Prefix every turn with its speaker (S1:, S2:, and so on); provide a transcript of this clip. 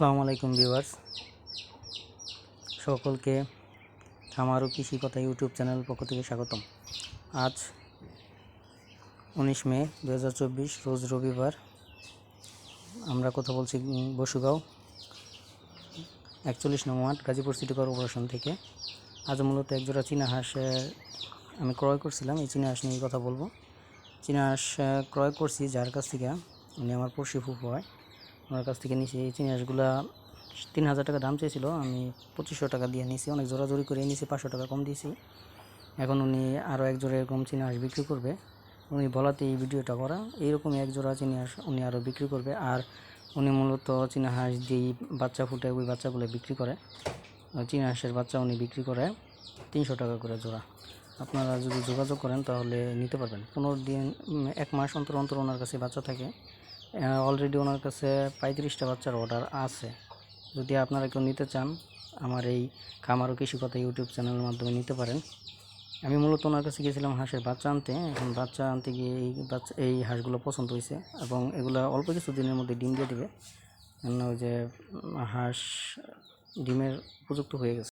S1: আসসালামু আলাইকুম ভিউয়ার্স। সকলকে খামার ও কৃষি কথা ইউটিউব চ্যানেল পক্ষ থেকে স্বাগতম। আজ উনিশ মে দু হাজার চব্বিশ, রোজ রবিবার। আমরা কথা বলছি বসুগাঁও, একচল্লিশ নং ওয়ার্ড, গাজীপুর সিটি কর্পোরেশন থেকে। আজ মূলত একজোড়া চীনা হাঁস আমি ক্রয় করছিলাম, এই চীনা হাঁস নিয়ে কথা বলব। চীনা হাঁস ক্রয় করছি যার কাছ থেকে, উনি আমার পড়শি ফুফু হয়। ওনার কাছ থেকে নিয়েছি এই চিনিয়াসগুলা তিন হাজার টাকা দাম চেয়েছিল, আমি পঁচিশশো টাকা দিয়ে নিয়েছি অনেক জোরাজোরি করে নিয়েছি পাঁচশো টাকা কম দিয়েছি। এখন উনি আরও এক জোড়া এরকম চিনি হাঁস বিক্রি করবে। উনি বলাতে এই ভিডিওটা করা এইরকমই এক জোড়া চিনি হাঁস উনি আরও বিক্রি করবে। আর উনি মূলত চীনা হাঁস যেই বাচ্চা ফুটে ওই বাচ্চাগুলো বিক্রি করে। চীনা হাঁসের বাচ্চা উনি বিক্রি করে তিনশো টাকা করে জোড়া। আপনারা যদি যোগাযোগ করেন তাহলে নিতে পারবেন। পনেরো দিন, এক মাস অন্তর অন্তর ওনার কাছে বাচ্চা থাকে। অলরেডি ওনার কাছে পঁয়ত্রিশটা বাচ্চার অর্ডার আছে। যদি আপনারা কেউ নিতে চান, আমার এই খামার ও কৃষি কথা ইউটিউব চ্যানেলের মাধ্যমে নিতে পারেন। আমি মূলত ওনার কাছে গিয়েছিলাম হাঁসের বাচ্চা আনতে। এখন বাচ্চা আনতে গিয়ে এই বাচ্চা, এই হাঁসগুলো পছন্দ হয়েছে এবং এগুলো অল্প কিছু দিনের মধ্যে ডিম দিয়ে দেবে। ওই যে হাঁস ডিমের উপযুক্ত হয়ে গেছে।